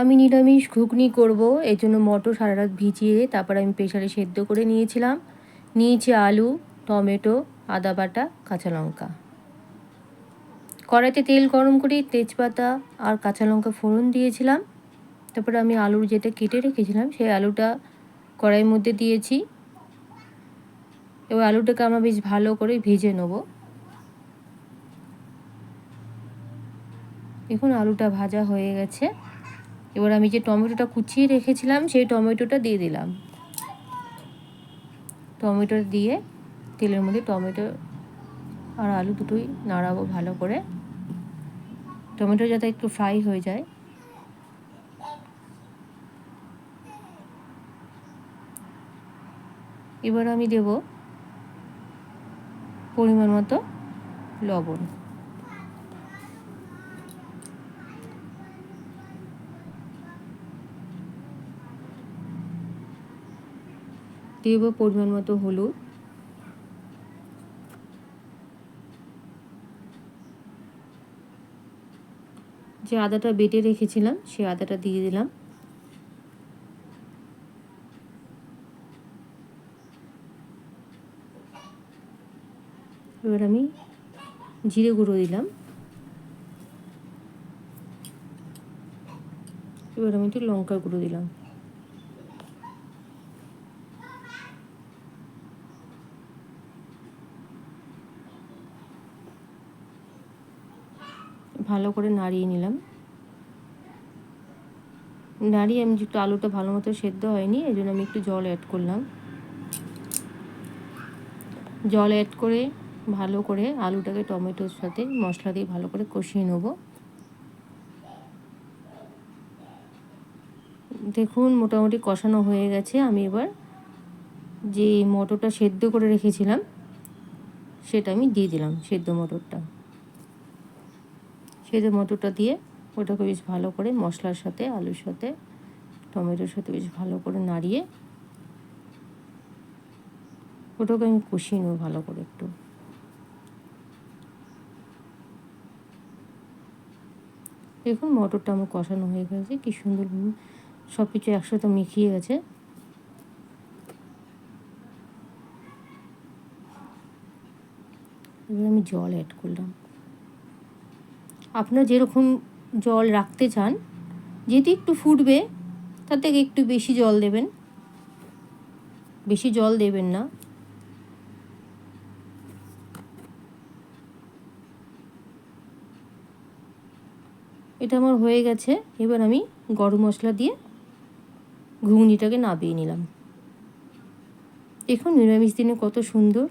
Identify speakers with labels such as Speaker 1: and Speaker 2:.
Speaker 1: আমি নিরামিষ ঘুগনি করব এই জন্য মটর সারা রাত ভিজিয়ে তারপর আমি প্রেশারে সেদ্ধ করে নিয়েছিলাম। নিয়েছি আলু, টমেটো, আদা বাটা, কাঁচা লঙ্কা। কড়াইতে তেল গরম করে তেজপাতা আর কাঁচা লঙ্কা ফোড়ন দিয়েছিলাম। তারপরে আমি আলুর যেটা কেটে রেখেছিলাম, সেই আলুটা কড়াইয়ের মধ্যে দিয়েছি। এবার আলুটাকে আমরা বেশ ভালো করে ভেজে নেব। দেখুন আলুটা ভাজা হয়ে গেছে। এবার আমি যে টমেটোটা কুচিয়ে রেখেছিলাম, সেই টমেটোটা দিয়ে দিলাম। টমেটো দিয়ে তেলের মধ্যে টমেটো আর আলু দুটোই নাড়াবো ভালো করে। টমেটো যাতে একটু ফ্রাই হয়ে যায়। এবার আমি দেব পরিমাণ মতো লবণ। দেব পরিমাণ মতো হলুদ। যে আদাটা বেটে রেখেছিলাম সেই আদাটা দিয়ে দিলাম। এবার আমি জিরে গুঁড়ো দিলাম। এবার আমি একটু লঙ্কা গুঁড়ো দিলাম। ভালো করে নাড়িয়ে নিলাম। নাড়িয়ে আমি একটু আলুটা ভালো মতো সেদ্ধ হয়নি, এই জন্য আমি একটু জল অ্যাড করলাম। জল অ্যাড করে ভালো করে আলুটাকে টমেটোর সাথে মশলা দিয়ে ভালো করে কষিয়ে নেব। দেখুন মোটামুটি কষানো হয়ে গেছে, আমি এবার যে মটরটা সেদ্ধ করে রেখেছিলাম, সেটা আমি দিয়ে দিলাম সেদ্ধ মটরটা। সেদ্ধ মটরটা দিয়ে ওটাকে বেশ ভালো করে মশলার সাথে, আলুর সাথে, টমেটোর সাথে বেশ ভালো করে নাড়িয়ে ওটাকে আমি কষিয়ে নেব ভালো করে একটু। দেখুন মটরটা আমার কষানো হয়ে গেছে, কি সুন্দর সব কিছু একসাথে মিশিয়ে গেছে। এবার আমি জল অ্যাড করলাম। আপনারা যেরকম জল রাখতে চান যেটি একটু ফুটবে, তার থেকে একটু বেশি জল দেবেন। বেশি জল দেবেন না। এটা আমার হয়ে গেছে। এবার আমি গরম মশলা দিয়ে ঘুগনিটাকে নাবিয়ে নিলাম। দেখুন, নিরামিষ দিনে কত সুন্দর।